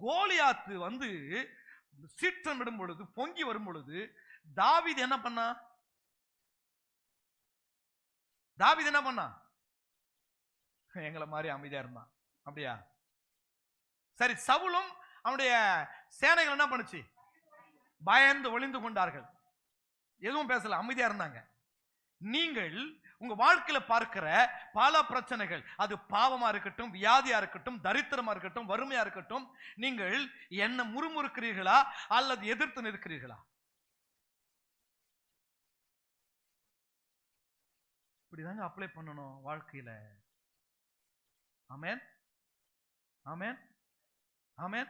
கோலியாத்து வந்து சீற்றம் விடும் பொழுது பொங்கி வரும் பொழுது தாவித் என்ன பண்ணா? தாவித் என்ன பண்ணா? எங்களை மாதிரி அமைதியா இருந்தான். அப்படியா? சரி சவுலும் அவனுடைய சேனைகள் என்ன பண்ணுச்சு? பயந்து ஒளிந்து கொண்டார்கள். எதுவும் பேசல அமைதியா இருந்தாங்க. நீங்கள் உங்க வாழ்க்கையில பார்க்கிற பல பிரச்சனைகள் அது பாவமா இருக்கட்டும் வியாதியா இருக்கட்டும் தரித்திரமா இருக்கட்டும் வறுமையா இருக்கட்டும் நீங்கள் என்ன முறுமுறுக்கிறீர்களா அல்லது எதிர்த்து நிற்கிறீர்களா? இப்படிதாங்க அப்ளை பண்ணணும் வாழ்க்கையில. ஆமேன் ஆமேன் ஆமேன்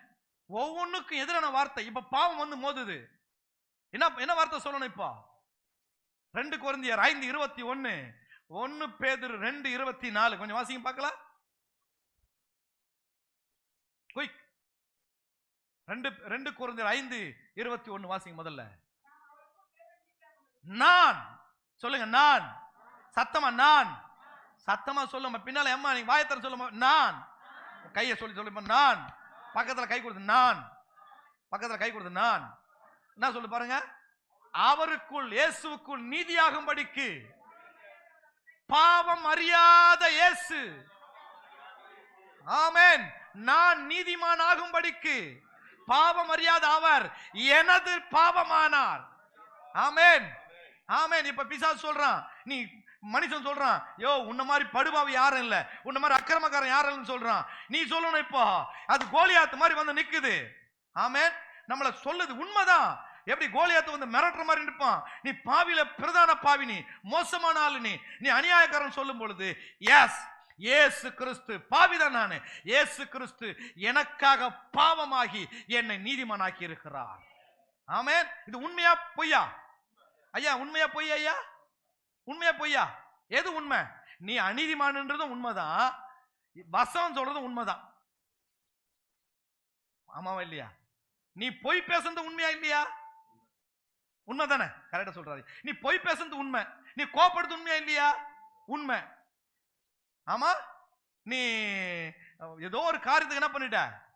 ஒவ்வொன்றுக்கும் எதிரான வார்த்தை. இப்ப பாவம் வந்து மோதுது. என்ன என்ன வார்த்தை சொல்லணும் இப்போ? ரெண்டு குழந்தையர் ஐந்து இருபத்தி ஒன்னு. ஒன்னு பேதர் ரெண்டு இருபத்தி நாலு. கொஞ்சம் வாசிங்க பார்க்கலாம். குயிக். ரெண்டு ரெண்டு குழந்தையர் ஐந்து இருபத்தி ஒன்னு. வாசிங்க முதல்ல. நான். சொல்லுங்க நான். சத்தமா நான். சத்தமா சொல்லுமா. பின்னால அம்மா நீங்க வாயத்தர சொல்லுமா. நான். கையை சொல்லி சொல்லுமா. நான். பக்கத்துல கை கொடுத்து நான். பக்கத்துல கை கொடுத்து நான். என்ன சொல்லு பாருங்க? அவருக்குள் இயேசுவுக்குள் நீதியாகும்படிக்கு பாவம் அறியாத இயேசு. ஆமேன். நான் நீதிமான் ஆகும்படிக்கு பாவம் அறியாத அவர் எனது பாவமானார். ஆமேன். ஆமேன். இப்ப பிசா சொல்றான் நீ மனுஷன் சொல்றான் யோ உன்ன மாதிரி படுபாவி யாரும் இல்ல. உன்ன மாதிரி அக்கிரமக்காரன் யாரும் இல்லைன்னு சொல்றான். நீ சொல்லணும் இப்போ. அது கோலியாத்து மாதிரி வந்து நிக்குது. ஆமேன். நம்மள சொல்லுது உண்மைதான். எப்படி கோலியாத்து வந்து மிரட்டுற மாதிரி நிற்பான்? நீ பாவியில பிரதான பாவி நீ மோசமான ஆளு நீ. நீ அநியாயக்காரன் சொல்லும் பொழுது எஸ் ஏசு கிறிஸ்து பாவிதான் நானு. ஏசு கிறிஸ்து எனக்காக பாவமாகி என்னை நீதிமானாக்கி இருக்கிறார். ஆமே இது உண்மையா பொய்யா? ஐயா உண்மையா பொய்யா ஐயா? உண்மையா பொய்யா? எது உண்மை? நீ அநீதிமானன்றதும் உண்மைதான். வசம் சொல்றதும் உண்மைதான். ஆமாவா இல்லையா? நீ பொய் பேசுறது உண்மையா இல்லையா? உண்மைதானே? கரெக்டா சொல்றாரு நீ பொய் பேசுறது உண்மை. நீ கோபப்படுறது உண்மையா இல்லையா? உண்மை. ஆமா? நீ ஏதோ ஒரு காரியத்துக்கு என்ன பண்ணிட்ட?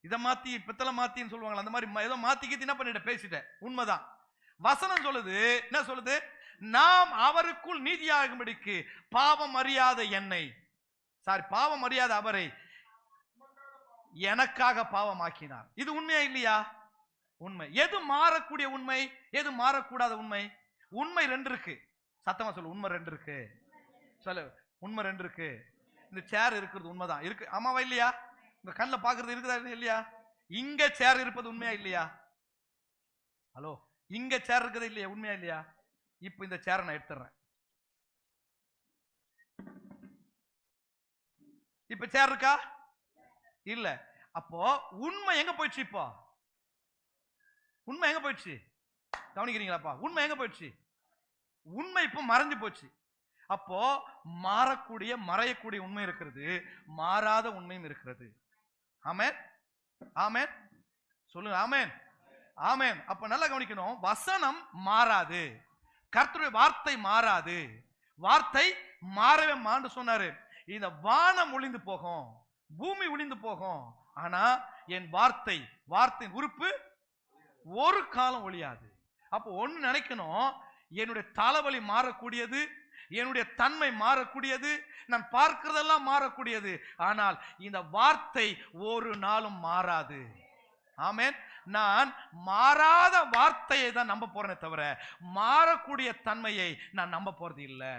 இதை மாத்தி பித்தளை மாத்தின்னு சொல்லுவாங்களா அந்த மாதிரி ஏதோ மாத்திக்கிட்டு என்ன பண்ணிட்ட? பேசிட்ட. உண்மைதான். வசனம் சொல்லுது. என்ன சொல்லுது? நாம் அவருக்குள் நீதியாகும்படிக்கு பாவம் அறியாத என்னை. சாரி பாவம் அறியாத அவரை எனக்காக பாவமாக்கினார். இது உண்மையா இல்லையா? உண்மை. எது மாறக்கூடிய உண்மை? எது மாறக்கூடாத உண்மை? உண்மை ரெண்டு இருக்கு சத்தமா சொல்லு உண்மை ரெண்டு இருக்கு சொல்லு உண்மை ரெண்டு இருக்கு இந்த சேர் இருக்கிறது உண்மைதான். இருக்கு. ஆமாவா இல்லையா? உங்க கண்ணில் பாக்குறது இருக்குதா இல்லையா? இங்க சேர் இருப்பது உண்மையா இல்லையா? ஹலோ இங்க சேர் இருக்குது இல்லையா? உண்மையா இல்லையா? இப்ப இந்த சேரை நான் எடுத்துறேன் இப்ப சேர் இருக்கா? இல்ல. அப்போ உண்மை எங்க போயிடுச்சு இப்போ? உண்மை எங்க போயிடுச்சு? கவனிக்கிறீங்களாப்பா? உண்மை எங்க போயிடுச்சு? உண்மை இப்போ மறைஞ்சு போச்சு. அப்போ மாறக்கூடிய மறையக்கூடிய உண்மை இருக்கிறது மாறாத உண்மையும் இருக்கிறது. ஆமேன்? ஆமேன்? சொல்லுங்க ஆமேன். ஆமேன். அப்ப நல்லா கவனிக்கணும். வசனம் மாறாது. கர்த்தருடைய வார்த்தை மாறாது. வார்த்தை மாறவே மாண்டு சொன்னாரு. இந்த வானம் ஒளிந்து போகும் பூமி ஒளிந்து போகும். ஆனா என் வார்த்தை வார்த்தையின் உறுப்பு ஒரு காலம் ஒழியாது. அப்போ ஒன்று நினைக்கணும் என்னுடைய தலைவலி மாறக்கூடியது என்னுடைய தன்மை மாறக்கூடியது நான் பார்க்கிறதெல்லாம் மாறக்கூடியது. ஆனால் இந்த வார்த்தை ஒரு நாளும் மாறாது. ஆமேன். நான் மாறாத வார்த்தையை தான் நம்ப போறேனே தவிர மாறக்கூடிய தன்மையை நான் நம்ப போறது இல்லை.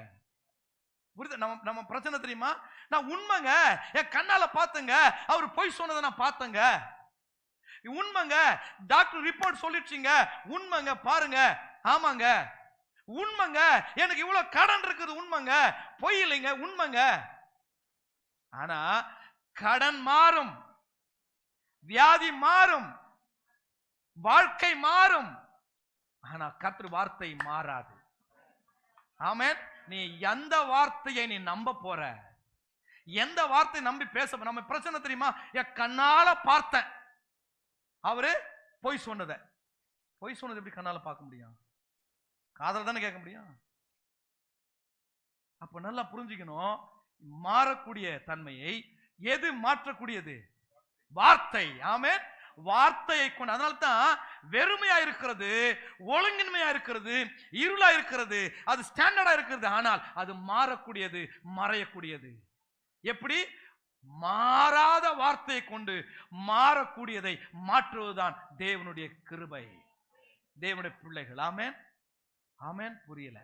புரியுது? நம்ம நம்ம பிரச்சனை தெரியுமா? நான் உண்மைங்க. என் கண்ணால பார்த்தேங்க. அவர் பொய் சொன்னதை நான் பார்த்தேங்க. உண்மைங்க. டாக்டர் ரிப்போர்ட் சொல்லிடுச்சிங்க. உண்மைங்க பாருங்க. ஆமாங்க. உண்மைங்க. எனக்கு இவ்வளவு கடன் இருக்குது உண்மைங்க. பொய் இல்லைங்க உண்மைங்க. ஆனா கடன் மாறும். வியாதி மாறும். வாழ்க்கை மாறும். ஆனா கர்த்தர் வார்த்தை மாறாது. ஆமேன். நீ எந்த வார்த்தையை நீ நம்ப போற? எந்த வார்த்தை நம்பி பேச நம்ம பிரச்சனை தெரியுமா? என் கண்ணால பார்த்தேன். அவரு பொய் சொன்னதை. பொய் சொன்னது எப்படி கண்ணால பார்க்க முடியும்? காதல் தானே கேட்க முடியும்? அப்ப நல்லா புரிஞ்சுக்கணும். மாறக்கூடிய தன்மையை எது மாற்றக்கூடியது? வார்த்தை. ஆமே வார்த்தையை கொண்டு அதனால தான் வெறுமையா இருக்கிறது ஒழுங்கின்மையா இருக்கிறது இருளா இருக்கிறது அது ஸ்டாண்டர்டா இருக்கிறது. ஆனால் அது மாறக்கூடியது மறையக்கூடியது. எப்படி? மா வார்த்தையை கொண்டு மாறக்கூடியதை மாற்றுவதுதான் தேவனுடைய கிருபை. தேவனுடைய பிள்ளைகள். ஆமேன். ஆமேன். புரியல.